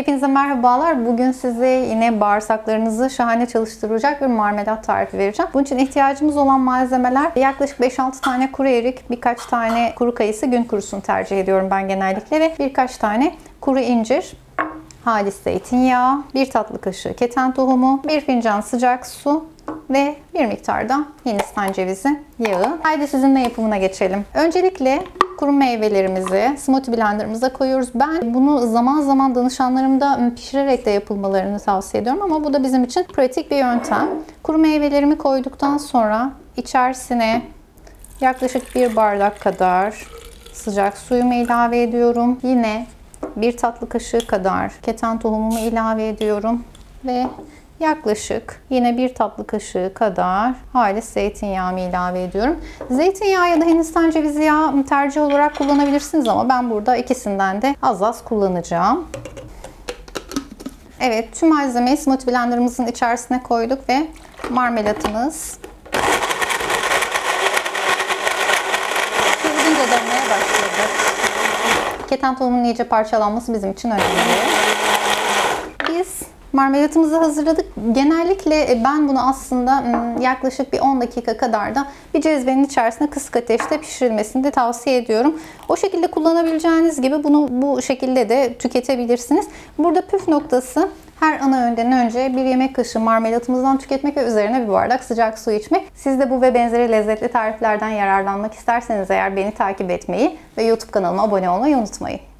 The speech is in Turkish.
Hepinize merhabalar. Bugün size yine bağırsaklarınızı şahane çalıştıracak bir marmelat tarifi vereceğim. Bunun için ihtiyacımız olan malzemeler yaklaşık 5-6 tane kuru erik, birkaç tane kuru kayısı, gün kurusunu tercih ediyorum ben genellikle ve birkaç tane kuru incir, halis zeytinyağı, bir tatlı kaşığı keten tohumu, bir fincan sıcak su ve bir miktar da Hindistan cevizi yağı. Haydi sizinle yapımına geçelim. Öncelikle kuru meyvelerimizi smoothie blenderımıza koyuyoruz. Ben bunu zaman zaman danışanlarımda pişirerek de yapılmalarını tavsiye ediyorum ama bu da bizim için pratik bir yöntem. Kuru meyvelerimi koyduktan sonra içerisine yaklaşık bir bardak kadar sıcak suyumu ilave ediyorum. Yine bir tatlı kaşığı kadar keten tohumumu ilave ediyorum ve yaklaşık yine bir tatlı kaşığı kadar halis zeytinyağımı ilave ediyorum. Zeytinyağı ya da Hindistan cevizi yağı tercih olarak kullanabilirsiniz ama ben burada ikisinden de az az kullanacağım. Evet, tüm malzemeyi smoothie blenderımızın içerisine koyduk ve marmelatımız hızlıca dönmeye başladı. Keten tohumunun iyice parçalanması bizim için önemli. Biz marmelatımızı hazırladık. Genellikle ben bunu aslında yaklaşık bir 10 dakika kadar da bir cezvenin içerisinde kısık ateşte pişirilmesini de tavsiye ediyorum. O şekilde kullanabileceğiniz gibi bunu bu şekilde de tüketebilirsiniz. Burada püf noktası her ana öğünden önce bir yemek kaşığı marmelatımızdan tüketmek ve üzerine bir bardak sıcak su içmek. Siz de bu ve benzeri lezzetli tariflerden yararlanmak isterseniz eğer beni takip etmeyi ve YouTube kanalıma abone olmayı unutmayın.